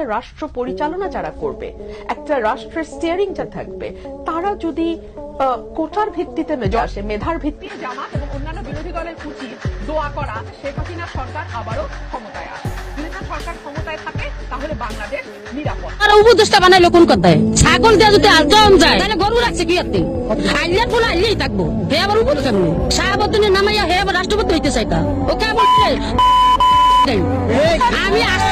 একটা রাষ্ট্র পরিচালনা যারা করবে একটা রাষ্ট্রের স্টিয়ারিং যা থাকবে তারা যদি কোটার ভিত্তিতে আসে মেধার ভিত্তিতে জামাত এবং অন্যান্য বিরোধী দলের উচিত দোয়া করা শেখ হাসিনা সরকার আবারও ক্ষমতায় আসে। যদি তার সরকার ক্ষমতায় থাকে তাহলে বাংলাদেশ নিরাপদ। আর উপদেশটা বানাইলো কোন কথায়? ছাগল দিয়ে যদি আলজম যায় তাহলে গরু রাখছে কি আপনি আইলের বলে আইলেই থাকব। হে আবার উপদেশ আমি শাহাবুদ্দিনের নামাইয়া হে আবার রাষ্ট্রপতি হইতে চাইতা ওকে বলছে আমি আস্তে আস্তে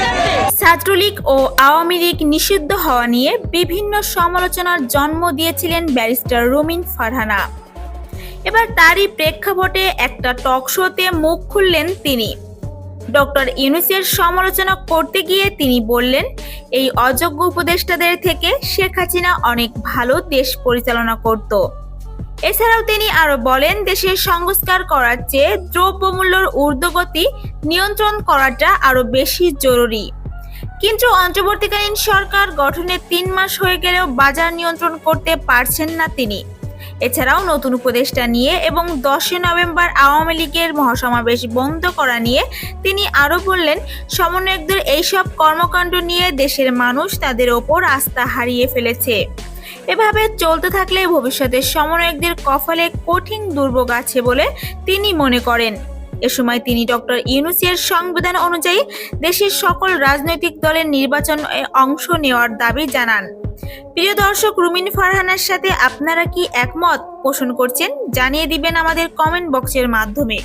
ছাত্রলীগ ও আওয়ামী লীগ নিষিদ্ধ হওয়া নিয়ে বিভিন্ন সমালোচনার জন্ম দিয়েছিলেন ব্যারিস্টার রুমিন ফারহানা। এবার তারই প্রেক্ষাপটে একটা টক শোতে মুখ খুললেন তিনি। ডক্টর ইউনুসের সমালোচনা করতে গিয়ে তিনি বললেন, এই অযোগ্য উপদেষ্টাদের থেকে শেখ হাসিনা অনেক ভালো দেশ পরিচালনা করত। এছাড়াও তিনি আরও বলেন, দেশের সংস্কার করার চেয়ে দ্রব্যমূল্যর ঊর্ধ্বগতি নিয়ন্ত্রণ করাটা আরও বেশি জরুরি। কিন্তু অন্তর্বর্তীকালীন সরকার গঠনের তিন মাস হয়ে গেলেও বাজার নিয়ন্ত্রণ করতে পারছেন না তিনি। এছাড়াও নতুন উপদেষ্টা নিয়ে এবং দশই নভেম্বর আওয়ামী লীগের মহাসমাবেশ বন্ধ করা নিয়ে তিনি আরও বললেন, সমন্বয়কদের এইসব কর্মকাণ্ড নিয়ে দেশের মানুষ তাদের ওপর আস্থা হারিয়ে ফেলেছে। এভাবে চলতে থাকলে ভবিষ্যতে সমন্বয়কদের কফলে কঠিন দুর্ভোগ আছে বলে তিনি মনে করেন। এ সময় তিনি ডক্টর ইউনুসিয়ার সংবিধান অনুযায়ী দেশের সকল রাজনৈতিক দলের নির্বাচন অংশ নেওয়ার দাবি জানান। প্রিয় দর্শক, রুমিন ফারহানার সাথে আপনারা কি একমত পোষণ করছেন? জানিয়ে দিবেন আমাদের কমেন্ট বক্সের মাধ্যমে।